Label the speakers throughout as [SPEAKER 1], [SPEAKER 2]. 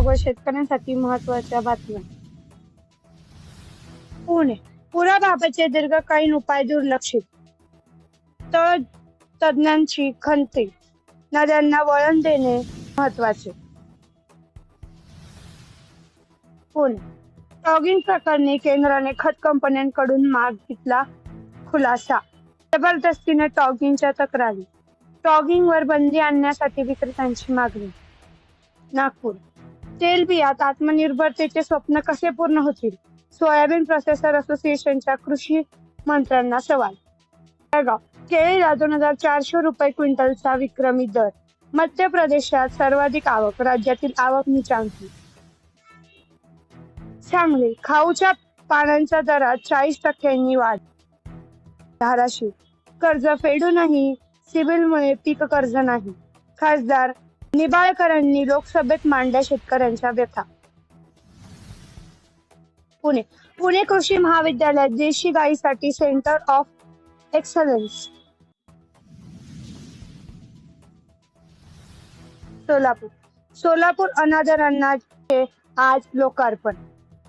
[SPEAKER 1] August शेतकऱ्यांसाठी महत्त्वाच्या बातम्या. पुणे. पुराबाबतचे दीर्घकालीन उपाय दुर्लक्षित. तर तज्ञांची खंती. नद्यांना वळण देणे महत्त्वाचे पुणे. टॉगिंग प्रकरणी केंद्राने खत कंपन्यांकडून माग घेतला खुलासा. जबरदस्तीने टॉगिंगच्या तक्रारी. टॉगिंगवर बंदी आणण्यासाठी विक्रेत्यांची मागणी. नागपूर. तेलबियात आत्मनिर्भरतेचे स्वप्न कसे पूर्ण होतील? सोयाबीन प्रोसेसर असोसिएशनच्या कृषी मंत्र्यांना सवाल. जळगाव केळीला दोन हजार चारशे रुपये क्विंटलचा विक्रमी दर. मध्य प्रदेशात सर्वाधिक आवक राज्यातील आवक निचांकी. सांगली खाऊच्या पानांच्या दरात चाळीस टक्क्यांनी वाढ. धाराशिव कर्ज फेडूनही सिबिलमुळे पीक कर्ज नाही. खासदार निबाळकरांनी लोकसभेत मांडल्या शेतकऱ्यांच्या व्यथा. पुणे. पुणे कृषी महाविद्यालयात देशी गायीसाठी centre of excellence. Solapur. Solapur अनादरांनाचे आज लोकार्पण.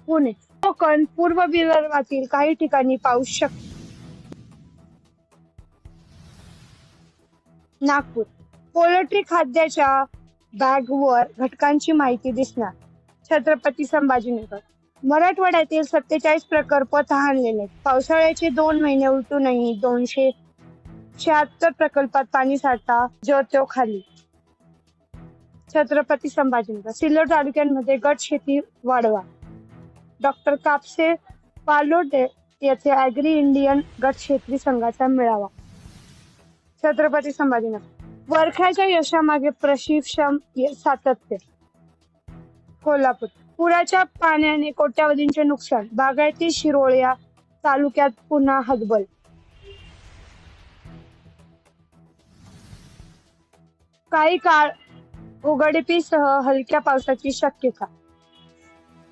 [SPEAKER 1] पुणे. कोकण पूर्व विदर्भातील काही ठिकाणी पाऊस शक नागपूर. पोल्ट्री खाद्याच्या बॅगवर घटकांची माहिती दिसणार. छत्रपती संभाजीनगर. मराठवाड्यातील सत्तेचाळीस प्रकल्प तहानलेले पावसाळ्याचे दोन महिने उलटूनही दोनशे शहात्तर प्रकल्पात पाणी साठा जो खाली. छत्रपती संभाजीनगर. सिल्लोड तालुक्यांमध्ये गट शेती वाढवा. डॉक्टर कापसे पालोडे येथे अॅग्री इंडियन गट शेती संघाचा मेळावा. छत्रपती संभाजीनगर. वरख्याच्या यशामागे प्रशिक्षण सातत्य. कोल्हापूर. पुराच्या पाण्याने कोट्यावधींचे नुकसान. बागायती शिरोळ्या तालुक्यात पुन्हा हतबल. काही काळ उघडपीसह हलक्या पावसाची शक्यता.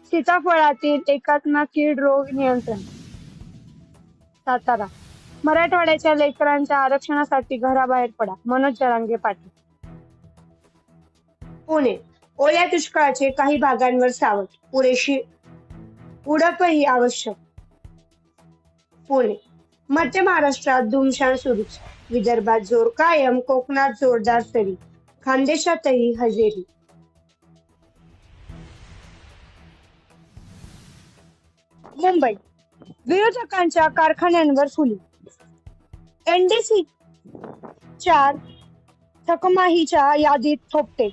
[SPEAKER 1] सीताफळातील एकात्मा कीड रोग नियंत्रण. सातारा. मराठवाड्याच्या लेकरांच्या आरक्षणासाठी घराबाहेर पडा. मनोज जरांगे पाटील. पुणे. ओल्या दुष्काळाचे काही भागांवर सावट. पुरेशी उडपही आवश्यक. पुणे. मध्य महाराष्ट्रात धुमशान सुरूच. विदर्भात जोर कायम कोकणात जोरदार सरी. खानदेशातही हजेरी. मुंबई. विरोधकांच्या कारखान्यांवर फुली. एनडीसी चार थकमाहीच्या यादीत थोपटे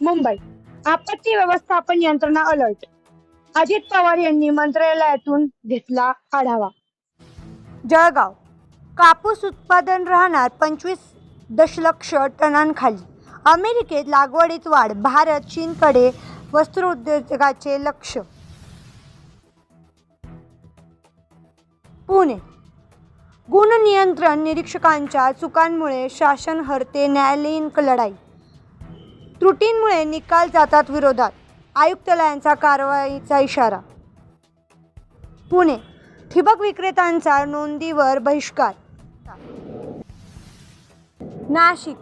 [SPEAKER 1] मुंबई आपत्ती व्यवस्थापन यंत्रणा अलर्ट. अजित पवार यांनी मंत्रालयातून घेतला आढावा. जळगाव कापूस उत्पादन राहणार पंचवीस दशलक्ष टनांखाली. अमेरिकेत लागवडीत वाढ भारत चीनकडे वस्त्रोद्योगाचे लक्ष. पुणे. गुण नियंत्रण निरीक्षकांच्या चुकांमुळे शासन हरते न्यायालयीन लढाई. त्रुटींमुळे निकाल जातात विरोधात. आयुक्तालयांचा कारवाईचा इशारा. पुणे. ठिबक विक्रेत्यांचा नोंदीवर बहिष्कार. Nashik.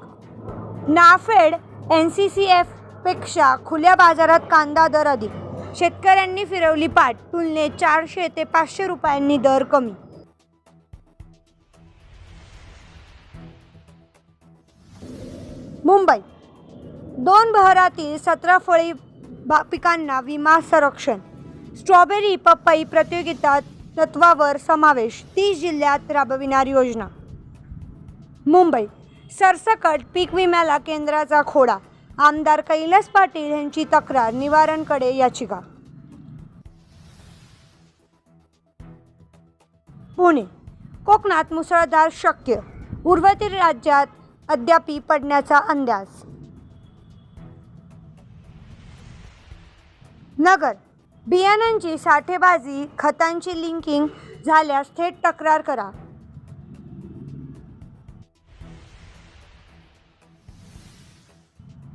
[SPEAKER 1] NAFED N C C एफपेक्षा खुल्या बाजारात कांदा दर अधिक. शेतकऱ्यांनी फिरवली पाठ. तुलनेत चारशे ते पाचशे रुपयांनी दर कमी. मुंबई. दोन बहरातील सतरा फळी पिकांना विमा संरक्षण. स्ट्रॉबेरी पपई प्रतियोगिता तत्वावर समावेश. तीस जिल्ह्यात राबविणार योजना. मुंबई. सरसकट पीक विम्याला केंद्राचा खोडा. आमदार कैलास पाटील यांची तक्रार निवारणकडे याचिका. पुणे कोकणात मुसळधार शक्य उर्वरित राज्यात अद्यापी पडण्याचा अंदाज. नगर बियाणांची साठेबाजी खतांची लिंकिंग झाल्यास थेट तक्रार करा.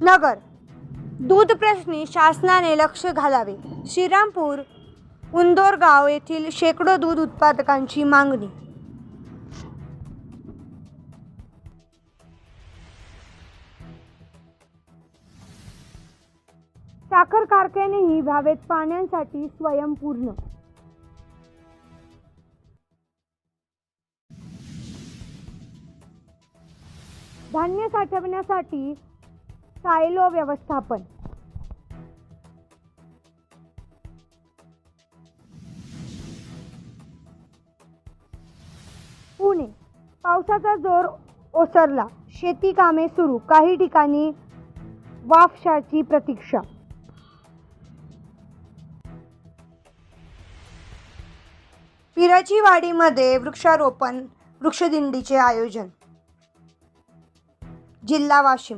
[SPEAKER 1] नगर. दूध प्रश्नी शासनाने लक्ष घालावे. श्रीरामपूर उंदोरगाव येथील शेकडो दूध उत्पादकांची मागणी.
[SPEAKER 2] साखर कारखानेही भावेत पाण्यासाठी स्वयंपूर्ण धान्य साठवण्यासाठी सायलो व्यवस्थापन. पुणे. पावसाचा जोर ओसरला. शेती कामे सुरू. काही ठिकाणी वाफशाची प्रतीक्षा. पिराची वाडीमध्ये वृक्षारोपण वृक्षदिंडीचे आयोजन. जिल्हा वाशिम.